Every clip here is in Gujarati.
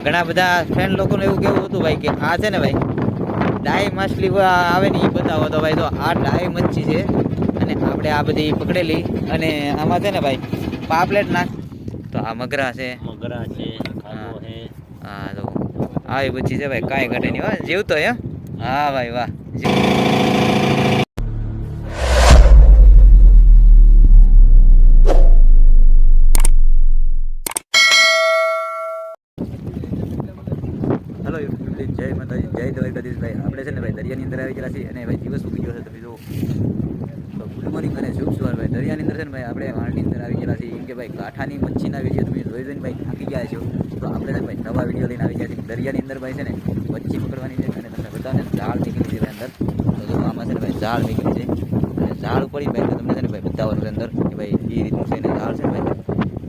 ઘણા બધા ફ્રેન્ડ લોકોને એવું કેવું હતું ભાઈ કે આ છે ને ભાઈ ડાઈ માછલી આવે ને એ બતાવો તો ભાઈ તો આ ડાઈ મચ્છી છે અને આપણે આ બધી પકડેલી અને આમાં છે ને ભાઈ પાપલેટ નાખ. તો આ મગરા છે. મગરા છે હા તો આવી મચ્છી છે ભાઈ કાંઈ ઘટે નહીં જીવતો હે હા. ભાઈ વાહ જીવ હલો જય માતાજી જય દ્વારકાધીશ ભાઈ આપણે છે ને ભાઈ દરિયાની અંદર આવી ગયા છીએ અને ભાઈ દિવસ ઉગી ગયો છે, તમે જો તો ગુડ મોર્નિંગ અને શુભ સવાર ભાઈ. દરિયાની અંદર છે ને ભાઈ આપણે વાળની અંદર આવી ગયા છીએ. કે ભાઈ કાંઠાની મચ્છીના વીડિયો તમે જોઈ જોઈને ભાઈ થાકી ગયા છો. તો આપણે છે ભાઈ નવા વીડિયો લઈને આવી ગયા છીએ. દરિયાની અંદર ભાઈ છે ને મચ્છી પકડવાની છે અને તમને બધાને ઝાડ નીકળી છે ભાઈ અંદર. તો જો આમાં છે ને ભાઈ ઝાડ નીકળી છે. અને ઝાડ પડી ભાઈ તમને છે ને ભાઈ બતાવવાનું છે અંદર કે ભાઈ એ રીતનું છે ને ઝાડ છે ભાઈ.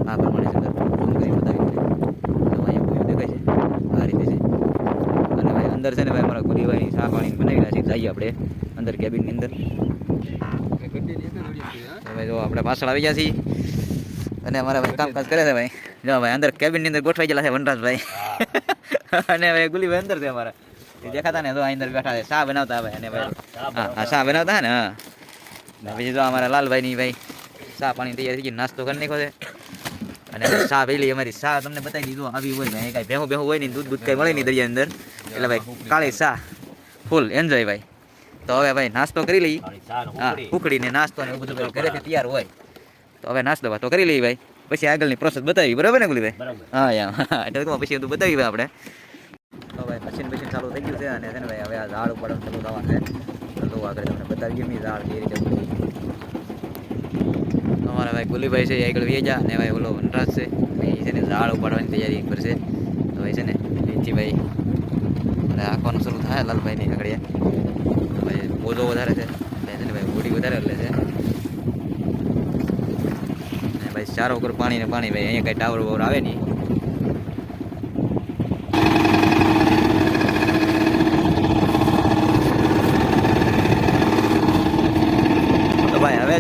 આ પ્રમાણે છે અંદર ઝૂમ કરી બતાવી છે તો અહીંયા કોઈ દેખાય છે આ રીતે છે અને ભાઈ અંદર છે ને ભાઈ અમારા ગુરીભાઈ ચા પાણી બનાવી રહ્યા છે. જઈએ આપણે અંદર કેબિનની અંદર. ભાઈ જો આપણે પાછળ આવી ગયા છીએ. અને અમારા ભાઈ કામકાજ કરે છે ભાઈ. જો ભાઈ અંદર કેબિનની અંદર ગોઠવાઈ ગયેલા છે વનરાજભાઈ. અને ભાઈ ગુલીભાઈ અંદર છે અમારા. દેખાતા ને તો અંદર બેઠા છે. શા બનાવતા ભાઈ અને ભાઈ. હા ચા બનાવતા ને, હા. પછી જો અમારા લાલભાઈની ભાઈ શા પાણી તૈયાર થઈ ગઈ. નાસ્તો કરી નાખ્યો છે. અને ચા પેલી અમારી સા તમને બતાવી દીધું આવી હોય ભાઈ કાંઈ ભેહું ભેહું હોય ને દૂધ દૂધ કાંઈ મળે નહીં દરિયા અંદર. એટલે ભાઈ કાળી સા. ફૂલ એન્જોય ભાઈ. તો હવે ભાઈ નાસ્તો કરી લઈએ. હા ઉકળી. નાસ્તો ને એવું બધું ઘરેથી તૈયાર હોય. તો હવે નાસ્તો તો કરી લઈએ ભાઈ. પછી આગળની પ્રોસેસ બતાવી બરાબર ને ગુલીભાઈ હા યા પછી બધું બતાવી ભાઈ આપણે. તો ભાઈ મશીન મશીન ચાલુ થઈ ગયું છે અને છે ને ભાઈ હવે આ ઝાડ ઉપાડવાનું ચાલુ થવા છે. તો આગળ તમને બતાવીએ મેં ઝાડ કઈ રીતે. અમારા ભાઈ ગુલીભાઈ છે, એ આગળ વેજા અને ભાઈ ઓલો વનરાજ છે, એ ને ઝાડ ઉપાડવાની તૈયારી કરશે તો ભાઈ છે ને નીતિભાઈ ભાઈ અને આંખવાનું શરૂ થાય લાલભાઈની આગળ ભાઈ બોધો વધારે છે, એટલે છે ને ભાઈ ગોડી વધારે એટલે છે. ભાઈ ચારો ઉપર પાણી ને પાણી, ભાઈ અહીંયા કાંઈ ટાવર વાવર આવે નહીં.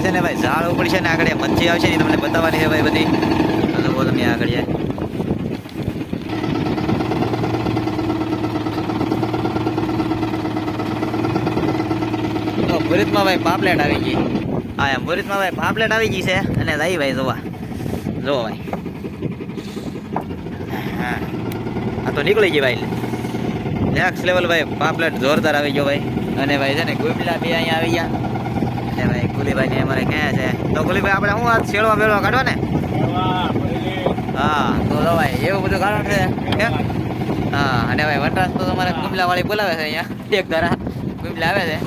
છે ને ભાઈ, ઝાડ ઉપર છે ને આગળ મચ્છી આવશે ને તમને બતાવવાની છે ભાઈ બધી. જુઓ તમે આગળ જાય. ભૂરિતમાં ભાઈ પાપલેટ આવી ગઈ. હા, એમ ભૂરિતમાં ભાઈ પાપલેટ આવી ગઈ છે અને રાઈ ભાઈ, જોવા. જો ભાઈ. હા. આ તો નીકળી ગઈ ભાઈ. નેક્સ્ટ લેવલ ભાઈ, પાપલેટ જોરદાર આવી ગયો ભાઈ. અને ભાઈ છે ને ગુબલા બે અહીંયા આવી ગયા. અને ભાઈ ગુલીભાઈ ને અમારે ક્યાં છે? તો ગુલીભાઈ આપણે શું વાત શેળવા બેળવા કાઢવા ને? હા, તો ભાઈ, એવું બધું કારણ છે, હા? અને ભાઈ, વનરાજ તો તમારે ગુમલા વાળી બોલાવે છે અહીંયા, એક ધારા. કુંબલા આવે છે.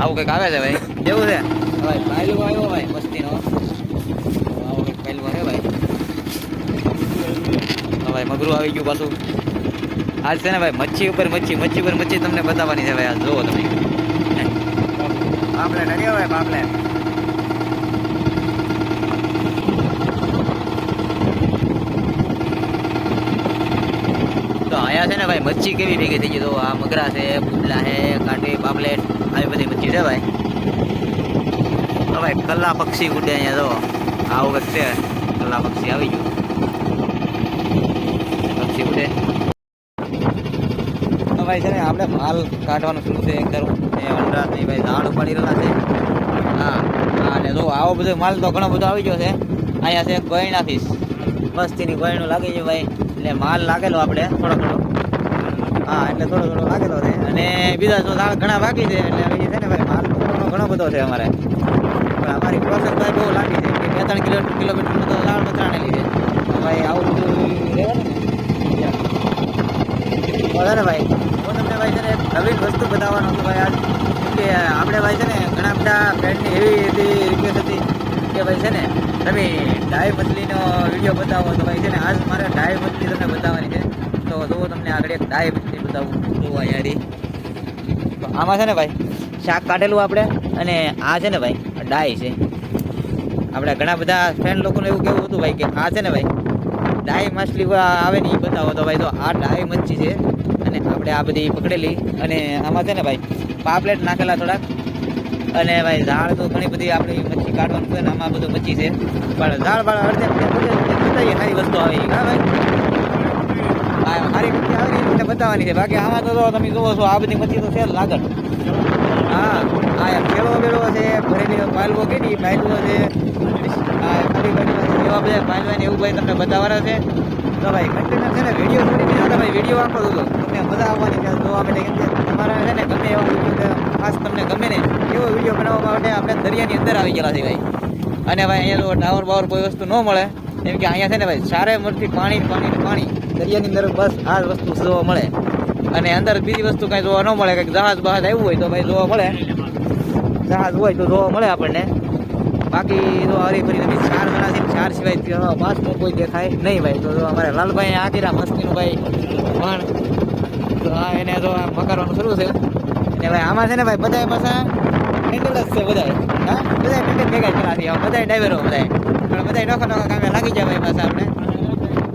આવું કંઈક આવે છે ભાઈ. એવું છે? ભાઈ પહેલું આવ્યો ભાઈ, મસ્તીનો. આવું કંઈક પહેલું આવ્યો ભાઈ. હા, ભાઈ, મગરું આવી ગયું પાછું. આજ છે ને ભાઈ, મચ્છી ઉપર, મચ્છી મચ્છી ઉપર મચ્છી તમને બતાવવાની છે ભાઈ આ જુઓ તમે. પાપલેટ આવ્યો ભાઈ પાપલેટ તો અહીંયા છે ને ભાઈ મચ્છી કેવી ભેગી થઈ ગઈ? તો આ મગરા છે પુડલા છે કાંટી પાપલેટ, આવી બધી મચ્છી છે ભાઈ. તો ભાઈ કલ્લા પક્ષી ઉડે અહીંયા તો આવું કંઈક છે કલ્લા પક્ષી આવી ગયું. પક્ષી ઉડે. ભાઈ છે ને, આપણે માલ કાઢવાનું શરૂ છે કરવું ધારું એ વનરાજ નહીં ભાઈ ઝાડ ઉપાડી રહેલા છે. હા હા અને જો આવો બધો માલ તો ઘણો બધો આવી ગયો છે. અહીંયા છે ગયણા ફીસ મસ્તીની ગયણું લાગી છે ભાઈ. એટલે માલ લાગેલો આપણે, થોડો થોડો. હા, એટલે થોડો થોડો લાગેલો છે. અને બીજા તો ઝાડ ઘણા બાકી છે, એટલે હવે છે ને ભાઈ, માલ ઘણો બધો છે અમારે. પણ અમારી પ્રોસેસ ભાઈ બહુ લાગી છે. બે ત્રણ કિલો કિલોમીટર તો ઝાડ પતરાણેલી છે. ભાઈ, આવું બધું રહેવાનું ને બરાબર ભાઈ. હું તમને ભાઈ છે ને એક નવીન વસ્તુ બતાવવાનો હતો ભાઈ આજ. કે આપણે ભાઈ છે ને ઘણા બધા ફ્રેન્ડની એવી એવી રિક્વેસ્ટ હતી કે ભાઈ છે ને તમે ડાય મછલીનો વીડિયો બતાવો તો ભાઈ છે ને આજ મારે ડાય મછલી તમને બતાવવાની છે. તો જો તમને આગળ એક ડાય મછલી બતાવું. જોવા યારી. આમાં છે ને ભાઈ શાક કાઢેલું આપણે અને આ છે ને ભાઈ ડાય છે. આપણે ઘણા બધા ફ્રેન્ડ લોકોને એવું કેવું હતું ભાઈ કે આ છે ને ભાઈ ડાઈ માછલી આવે ને એ બતાવો તો ભાઈ, તો આ ડાય મચ્છી છે. અને આપણે આ બધી પકડેલી. અને આમાં છે ને ભાઈ, પાપલેટ નાખેલા થોડાક. અને ભાઈ, ઝાડ તો ઘણી બધી આપણી મચ્છી કાઢવાનું છે ને, આમાં બધું મચ્છી છે. પણ ઝાડ બાળ અડધે સારી વસ્તુ આવે હા ભાઈ? મારી મચ્છી આવે તમને બતાવવાની છે. બાકી આમાં તો તમે જુઓ છો, આ બધી મચ્છી તો છે લાગણ. હા, આ ખેડો બેડો છે, ભરેલી પાલવો કે નહીં પાલવો છે. આ ખાલી એવા બધા ભાઈ એવું ભાઈ તમને બતાવવાના છે. તો ભાઈ કન્ટેનર છે ને વીડિયો છોડી દીધો તમે વીડિયો આખો જોજો તમને મજા આવવાની છે. જોવા માટે કેમ કે તમારા છે ને ગમે એવા ખાસ તમને ગમે ને, એવો વીડિયો બનાવવા માટે આપણે દરિયાની અંદર આવી ગયેલા છે ભાઈ. અને ભાઈ અહીંયા ટાવર બાવર કોઈ વસ્તુ ન મળે. એમ કે અહીંયા છે ને ભાઈ સારે મરથી પાણી પાણી પાણી દરિયાની અંદર બસ આ વસ્તુ જોવા મળે. અને અંદર બીજી વસ્તુ કાંઈ જોવા ન મળે, કંઈક જહાજ બહાજ આવ્યું હોય તો ભાઈ જોવા મળે. જહાજ હોય તો જોવા મળે આપણને. બાકી તો હરી ફરી તમે ચાર જણા છે, ચાર સિવાય પાંચમું કોઈ દેખાય નહીં ભાઈ. તો અમારે લાલભાઈ આકીરા મસ્તીનું ભાઈ પણ તો આ એને તો આ મકારવાનું શરૂ છે. અને ભાઈ આમાં છે ને ભાઈ બધા પાછા હેન્ડલ જ છે બધાય. હા? બધા હેન્ડલ ભેગા જ કરાવી આવા ડ્રાઈવરો બધા પણ બધાય નોખા નોખા કામે લાગી જાય ભાઈ પાછા આપણે.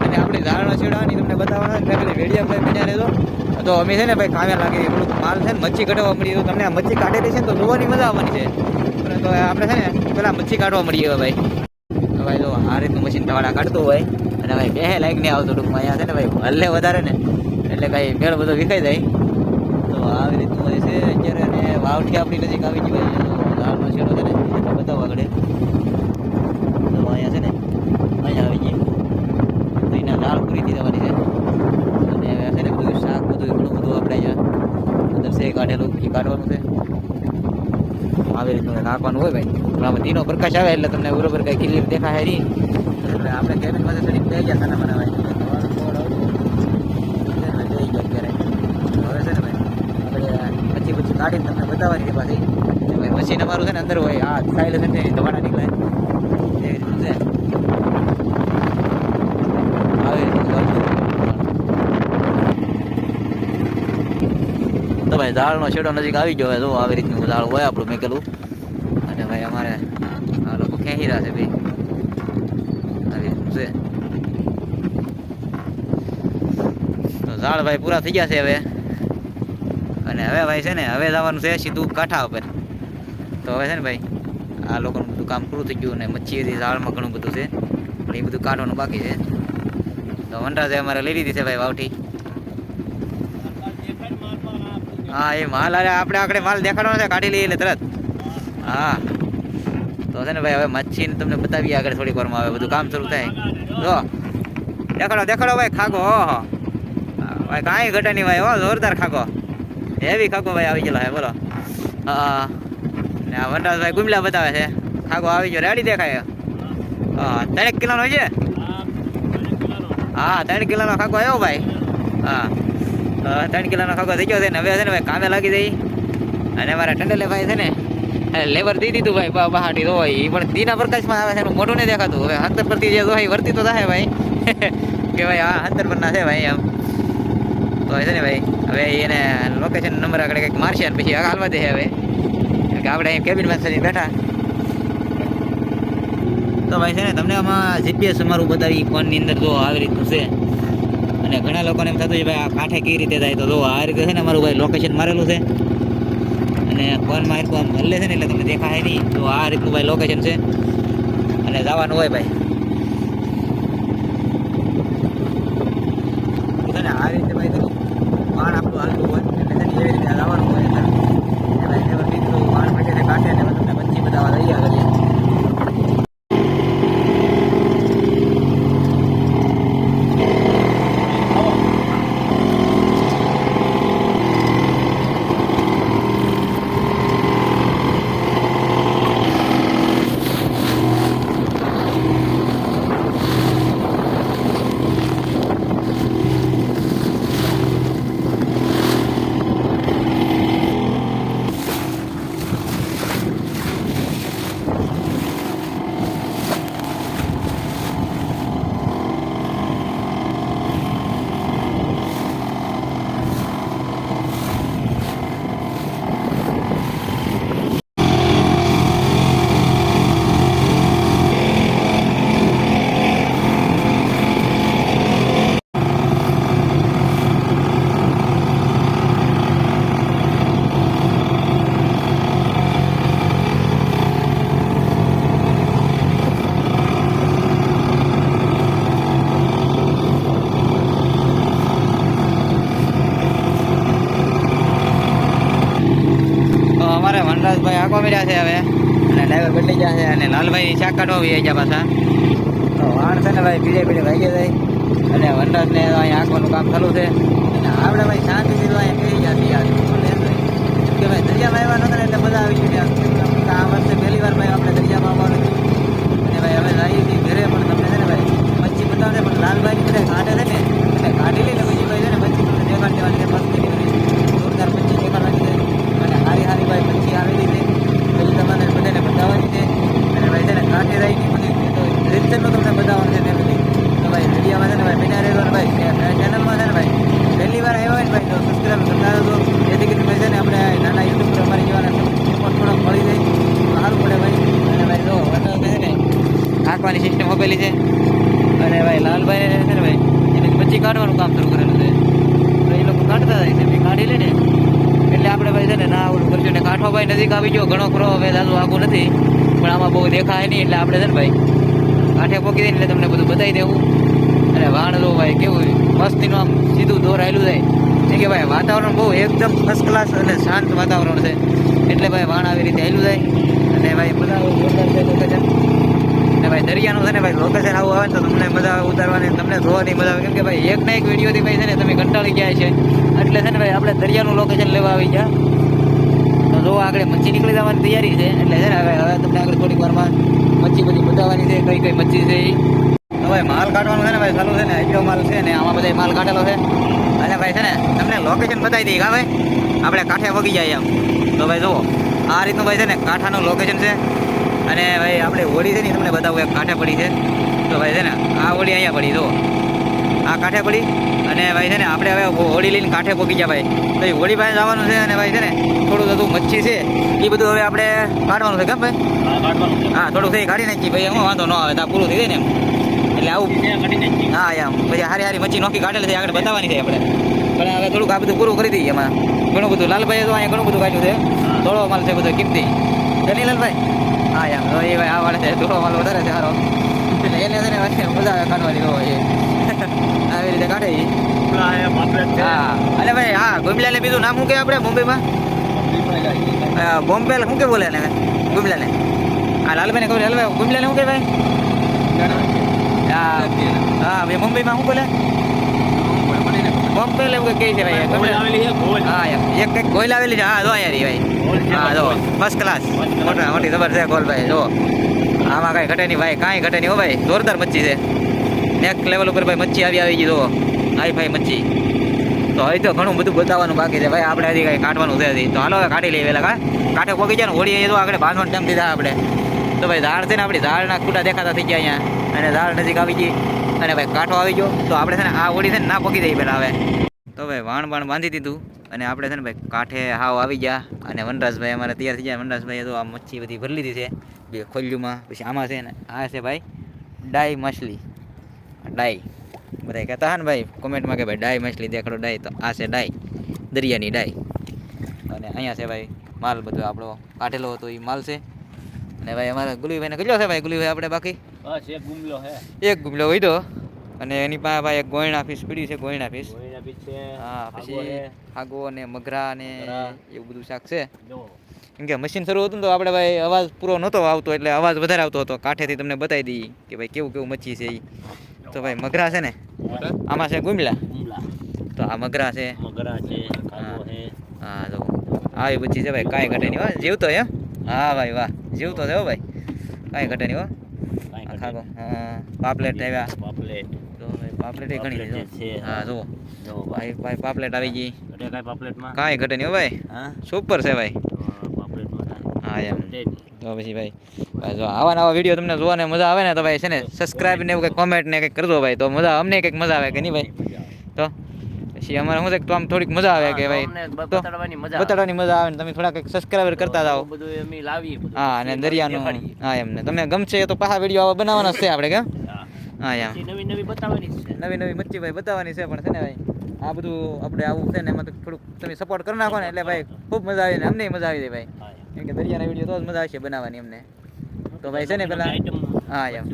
અને આપણી ધારણો છેડવાની તમને બતાવવાના એટલે વીડિયો ભાઈ બન્યા તો અમે છે ને ભાઈ કામે લાગી માલ છે ને મચ્છી કઢાવવા મળી તમને આ મચ્છી કાઢેલી છે ને તો જોવાની મજા આવવાની છે. પરંતુ આપણે છે ને પેલા મચ્છી કાઢવા મળીએ ભાઈ. ભાઈ તો આ રીતનું મશીન તમારા કાઢતું હોય, અને ભાઈ બે લાઈક નહીં આવતું ટૂંકમાં, અહીંયા છે ને ભાઈ હલ્લે વધારે ને, એટલે કાંઈ મેળ બધો વિખાઈ જાય. તો આવી રીતનું હોય છે અત્યારે, અને વાવઠી આપણી નજીક આવી ગઈ ભાઈ ઝાડનો છેડો છે ને બધા વાગડે તો અહીંયા છે ને, અહીંયા આવી ગઈ. તો એના ઝાડ પૂરી થઈ જવાની છે. અને છે ને બધું શાક બધું એટલું બધું આપણે અહીંયા અંદર છે કાઢેલું એ કાઢવાનું છે. આવી રીતનું નાખવાનું હોય ભાઈ? પણ આમાં ધીનો પ્રકાશ આવે એટલે તમને બરોબર કઈ ક્લિયર દેખાય હરી એટલે આપણે કેબિન પાસે ચડી થઈ ગયા ખાના મને ભાઈ. પછી પછી કાઢીને તમને બતાવવાની છે પાછી. ભાઈ મશીન અમારું છે ને અંદર હોય આ સાઈડ છે ને ધવાડા નીકળે એવી રીતનું છે આવી રીતનું ચાલતું. તો ભાઈ ઝાડનો છેડો નજીક આવી ગયો જો આવી રીતનું ઝાડ હોય આપણું મેકેલું. અને ભાઈ અમારે આ લોકો ખેંચી રહ્યા છે ભાઈ. આવી રીતનું છે. તો ઝાડ ભાઈ પૂરા થઈ ગયા છે હવે. અને હવે ભાઈ છે ને, હવે જવાનું છે સીધું કાંઠા ઉપર. તો હવે છે ને ભાઈ, આ લોકોનું બધું કામ પૂરું થઈ ગયું ને મચ્છી ઝાડમાં ઘણું બધું છે. પણ એ બધું કાઢવાનું બાકી છે. તો વનરાજે અમારે લઈ લીધી છે ભાઈ વાવઠી. હા એ માલ અરે આપણે આકડે માલ દેખાડવાનો છે કાઢી લઈએ તરત. હા. તો છે ને ભાઈ હવે મચ્છીને તમને બતાવીએ આગળ થોડીક વારમાં આવે બધું કામ શરૂ થાય. જો. દેખાડો દેખાડો ભાઈ ખાગો ઓહો હા, ભાઈ કાંઈ ઘટે નહીં ભાઈ હો જોરદાર ખાગો. હેવી ખાગો ભાઈ આવી ગયેલો હે બોલો. હા ને આ વનરાજભાઈ ગુમલા બતાવે છે. ખાગો આવી ગયો રેડી દેખાય. હા ત્રણેક કિલોનો છે? હા ત્રણ કિલોનો ખાગો આવ્યો ભાઈ. હા. ત્રણ કિલોનો ખાગો થઈ ગયો છે ને હવે છે ને ભાઈ કામે લાગી જઈ. અને મારા ટંડલે ભાઈ છે ને લેબર દી દીધું ભાઈ બહાટી તો હોય. એ પણ દીના પ્રકાશમાં આવે છે, એનું મોટું નહીં દેખાતું. હવે હંતર પરથી જે હોય વર્તી તો થાય ભાઈ. કે ભાઈ આ હંતર પરના છે ભાઈ એમ. તો છે ને ભાઈ, હવે એને લોકેશન નંબર આગળ કંઈક મારશે અને પછી હાલવા દે હવે. કે આપણે અહીં કેબિનમાં થઈને બેઠા. તો ભાઈ છે ને, તમને આમાં જીપીએસ અમારું બતાવી ફોનની અંદર જો આવી રીતનું છે. અને ઘણા લોકોને એમ થતું છે, ભાઈ કાંઠે કઈ રીતે જાય? તો જો, આ રીતે છે ને અમારું ભાઈ લોકેશન મારેલું છે. અને ફોનમાં એટલું આમ હલ્લે છે ને, એટલે તમને દેખાય નહીં. તો આ રીતનું ભાઈ લોકેશન છે. અને જવાનું હોય ભાઈ. આ રીતે ભાઈ વાણ આપણું હાલતું હોય. વનરાજભાઈ આખો મળ્યા છે હવે. અને ડ્રાઈવર બદલી ગયા છે અને લાલભાઈ શાક કાઢવા આવી ગયા પાછા. તો વાણ છે ને ભાઈ, પીડે પીડે ભાગી જાય. અને વનરાજને અહીંયા આંખવાનું કામ ચાલુ છે. અને આપણે ભાઈ શાંતિથી તો અહીંયા પીડી ગયા છીએ યાર. કે ભાઈ દરિયામાં આવ્યા નતા ને એટલે મજા આવી ગઈ આ વર્ષે પહેલી વાર ભાઈ આપણે દરિયામાં આવવાનું અને ભાઈ હવે જઈએ ઘરે પણ તમને છે ને ભાઈ, મચ્છી બતાવશે પણ લાલભાઈની બધા કાઢે છે ને, એટલે કાઢી લઈને પછી ભાઈ છે ને મચ્છી તમને દેખાડ દેવાની છે મસ્તીની બધી જોરદાર મચ્છી દેખાડવાની છે અને હારી હારી ભાઈ મચ્છી આવેલી છે પછી તમારે બધાને બતાવવાની છે અને ભાઈ છે ને કાંઠે રહી બધી તો રીતસરનું તમને બતાવવાનું છે ફેમિલી તો ભાઈ વિડીયોમાં છે ને ભાઈ બિના રહેજો ને ભાઈ ચેનલમાં છે ને ભાઈ પહેલી વાર આવ્યો હોય ને ભાઈ તો સબસ્ક્રાઈબ કરતા રહેજો જેથી કરીને ભાઈ છે ને આપણે નાના યુટ્યુબર અમારી જેવાને સપોર્ટ થોડોક મળી જાય તો સારું પડે ભાઈ અને ભાઈ જો વરસાદ છે ને આંકવાની સિસ્ટમ આપેલી છે અને ભાઈ લાલભાઈ છે ને ભાઈ એને પછી કાઢવાનું કામ શરૂ કરેલું છે તો એ લોકો કાઢતા જાય છે પછી કાઢી લે ને એટલે આપણે ભાઈ છે ને ના ઓલું કરશું ને કાંઠો ભાઈ નજીક આવી ગયો. ઘણો ખરો હવે લાલુ આગું નથી. પણ આમાં બહુ દેખાય નહીં એટલે આપણે છે ને ભાઈ, કાંઠે પોકી દઈને એટલે તમને બધું બતાવી દેવું. અને વાણલો ભાઈ, કેવું મસ્તીનું આમ સીધું દોરાયેલું જાય. કેમ કે ભાઈ વાતાવરણ બહુ એકદમ ફર્સ્ટ ક્લાસ અને શાંત વાતાવરણ છે. એટલે ભાઈ વાણ આવી રીતે આવેલું જાય. અને ભાઈ બધા લોકેશન અને ભાઈ દરિયાનું છે ને ભાઈ લોકેશન આવું આવે તો તમને મજા ઉતારવાની તમને જોવાની મજા આવે. કેમ કે ભાઈ એક ના એક વિડીયોથી ભાઈ છે ને તમે કંટાળી ગયા છે એટલે છે ને ભાઈ આપણે દરિયાનું લોકેશન લેવા આવી ગયા. આગળ મચ્છી નીકળી જવાની તૈયારી છે. એટલે છે ને હવે હવે તમને આગળ થોડીક વારમાં મચ્છી બધી બતાવવાની છે, કઈ કઈ મચ્છી છે એ ભાઈ, માલ કાઢવાનો છે ને ભાઈ ચાલુ છે ને એટલો માલ છે ને, આમાં બધા માલ કાઢેલો છે. અને ભાઈ છે ને, તમને લોકેશન બતાવી દઈએ, હા ભાઈ? આપણે કાંઠે વગી જાય એમ. તો ભાઈ જુઓ, આ રીતનું ભાઈ છે ને, કાંઠાનું લોકેશન છે. અને ભાઈ, આપણે હોળી છે ને તમને બતાવું, એક કાંઠે પડી છે. તો ભાઈ છે ને, આ હોળી અહીંયા પડી, જુઓ. આ કાંઠે પડી, અને ભાઈ છે ને, આપણે હવે હોળી લઈને કાંઠે પોકી ગયા ભાઈ. તો હોડી પાસે જવાનું છે અને ભાઈ છે ને મચ્છી છે. એ બધું હવે આપણે કાઢવાનું છે કેમ ભાઈ. હા થોડું થઈ કાઢી નાખી. ભાઈ એમાં વાંધો ન આવે તો પૂરું થઈ જાય ને એટલે આવું. ત્યાં. હા એમ પછી હારી હારી મચ્છી નોખી કાઢેલી છે આગળ બતાવવાની છે આપણે. પણ હવે થોડુંક આ બધું પૂરું કરી દઈએ એમાં. ઘણું બધું લાલભાઈ તો અહીંયા ઘણું બધું કાઢ્યું છે. થોડો માલ છે બધો કિંમતી છે લાલભાઈ? હા એમ તો એ ભાઈ આ વાળે છે થોડો માલ વધારે છે સારો એટલે એને છે ને મજા આવે કાઢવાની તો એ. આવી રીતે કાઢે. હા અને ભાઈ હા ગુમલાને બીજું નામ શું કે આપણે મુંબઈમાં? બોમ્બે શું કે બોલે ગુમલાને હા લાલભાઈને કહું, લાલભાઈ ગુમલાને શું કે ભાઈ? હા, ભાઈ, મુંબઈમાં શું બોલે? બોમ્બે એવું કહે છે ભાઈ. હા એક કંઈક ગોલ આવેલી છે. હા, જો યાર ભાઈ. હા, જો ફર્સ્ટ ક્લાસ મોટા, મોટી જબર છે, ગોલ ભાઈ, જો. આમાં કાંઈ ઘટે નહીં ભાઈ, કાંઈ ઘટે નહીં હો ભાઈ. જોરદાર મચ્છી છે. નેક્સ્ટ લેવલ ઉપર ભાઈ મચ્છી આવી આવી ગઈ, જો. હાઈ ફાઈ મચ્છી. તો હવે તો ઘણું બધું બતાવવાનું બાકી છે. ભાઈ, આપણે હજી કાંઈ કાઢવાનું છે તો હાલો, હવે કાઢી લઈએ પેલા કા કાંઠે પોકી જાય ને, હોળી એ તો આગળ બાંધવાનું ટાઈમ દીધા આપણે. તો ભાઈ, ઝાડ છે ને, આપણી ઝાડના ખૂટા દેખાતા થઈ ગયા અહીંયા. અને ઝાડ નજીક આવી ગઈ. અને ભાઈ, કાંઠો આવી ગયો. તો આપણે છે ને, આ હોળી છે ને, ના પોકી દઈએ પહેલાં હવે. તો ભાઈ, વાણ બાણ બાંધી દીધું. અને આપણે છે ને, ભાઈ, કાંઠે હાવ આવી ગયા. અને વનરાજભાઈ અમારે તૈયાર થઈ ગયા. વનરાજભાઈએ તો આ મચ્છી બધી ભરી લીધી છે. બે ખોલ્યુંમાં, પછી આમાં છે ને, આ છે ભાઈ, ડાઈ મછલી. ડાઈ. બધા કહેતા હા ને ભાઈ કોમેન્ટમાં કે ભાઈ ડાય માછલી દેખાડો ડાય તો આ છે ડાય દરિયાની ડાય. અને અહીંયા છે ભાઈ માલ બધો આપણો કાઢેલો હતો એ માલ છે. અને ભાઈ અમારા ગુલીભાઈને કેટલો છે ભાઈ ગુલીભાઈ આપણે બાકી? બસ એક ગુમલો છે. એક ગુમલો હોય તો? અને એની પાસે ભાઈ એક ગોયણા ફીસ પડી છે ગોયણા ફીસ હા પછી. હાગો અને મગરા અને એવું બધું શાક છે. કેમ કે મશીન શરૂ હતું તો આપણે ભાઈ અવાજ પૂરો નહોતો આવતો એટલે અવાજ વધારે આવતો હતો. કાંઠેથી તમને બતાવી દઈએ કે ભાઈ કેવું કેવું મચ્છી છે એ તો ભાઈ મગરા છે ને? આમાં છે ગુમલા? ગુમલા. તો આ મગરા છે. મગરા છે હા. તો આવી બધી છે ભાઈ. કાંઈ ઘટે નહીં હો. જીવતો એમ હા? ભાઈ વાહ. જીવતો છે હો ભાઈ. કાંઈ ઘટે નહીં હો. ખાગો હા પાપલેટ આવ્યા. પાપલેટ. તો ભાઈ પાપલેટ ઘણી છે. હા. જો જો ભાઈ. ભાઈ પાપલેટ આવી ગઈ. કાંઈ પાપલેટમાં? કાંઈ ઘટે નહીં હો ભાઈ. હા? સુપર છે ભાઈ. પાપલેટમાં હા એમ. તો પછી ભાઈ ભાઈ જો આવા નવા વીડિયો તમને જોવાને મજા આવે ને તો ભાઈ છે ને સબસ્ક્રાઇબ ને એવું કંઈક કોમેન્ટ ને કંઈક કરજો ભાઈ. તો મજા અમને કંઈક મજા આવે કે નહીં ભાઈ? તો પછી અમારે શું છે તો આમ થોડીક મજા આવે કે ભાઈ? બતાડવાની મજા આવે. બતાડવાની મજા આવે ને તમે થોડા કંઈક સબસ્ક્રાઇબર કરતા જાઓ. બધું અમે લાવીએ હા અને દરિયાનું. હા એમ ને તમને ગમશે તો પાછા વીડિયો આવા બનાવવાના છે આપણે કે હા. હા નવી નવી બતાવવાની છે. નવી નવી મચ્છી ભાઈ બતાવવાની છે પણ છે ને ભાઈ આ બધું આપણે આવું છે ને એમાં તો થોડુંક તમે સપોર્ટ કરી નાખો ને એટલે ભાઈ ખૂબ મજા આવી ને અમને મજા આવી જાય ભાઈ. કેમ કે દરિયાના વીડિયો તો જ મજા આવશે બનાવવાની અમને. તો ભાઈ છે ને પેલા હા એમ.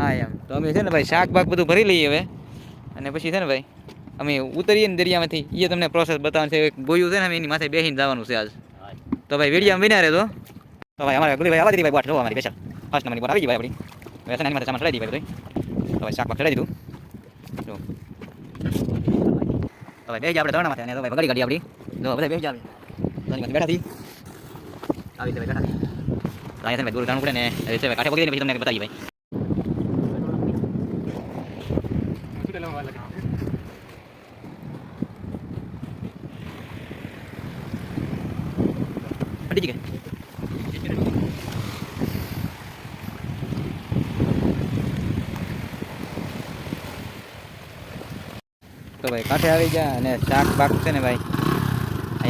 હા એમ. તો અમે છે ને ભાઈ શાક બાક બધું ભરી લઈએ હવે. અને પછી છે ને ભાઈ અમે ઉતરીએ ને દરિયામાંથી. એ તમને પ્રોસેસ બતાવવાનું છે. એક બોયું છે ને એની માથે બેસીને જવાનું છે આજ. તો ભાઈ વીડિયો વિના રહેતો તો ભાઈ અમારે ગુલીભાઈ આવા દીધી ભાઈ બોટ જોવા અમારી સ્પેશિયલ. ફર્સ્ટ નંબરની બોટ આવી ગઈ ભાઈ આપણી. વેસન એની માથે સામાન ચડાવી દીધી ભાઈ તો ભાઈ શાક બાક ચડાવી દીધું. જો. તો ભાઈ બે જ આપણે માથે. અને તો ભાઈ વગાડી ગાડી આપણી. જો બધા બે જ આવે બેઠા થી આવી રીતે ભાઈ બેઠા અહીંયા ભાઈ દૂર જાણવું પડે ને હવે છે કાંઠે પકડીને પછી તમને બતાવી ભાઈ. તો ભાઈ કાંઠે આવી ગયા અને શાક બાક છે ને ભાઈ.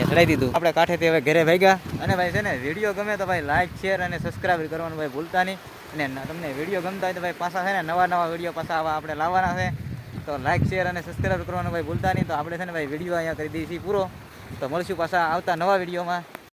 ચડાવી દીધું. આપણે કાંઠેથી હવે ઘરે ભાઈ ગયા અને ભાઈ છે ને, વીડિયો ગમે તો ભાઈ લાઈક શેર અને સબસ્ક્રાઈબ કરવાનું ભાઈ ભૂલતા નહીં. અને તમને વીડિયો ગમતા હોય તો ભાઈ પાછા છે ને, નવા નવા વીડિયો પાછા આવા આપણે લાવવાના છે. તો લાઈક શેર અને સબસ્ક્રાઈબ કરવાનું ભાઈ ભૂલતા નહીં. તો આપણે છે ને, ભાઈ વીડિયો અહીંયા કરી દઈએ છીએ પૂરો. તો મળશું પાછા આવતા નવા વિડીયોમાં.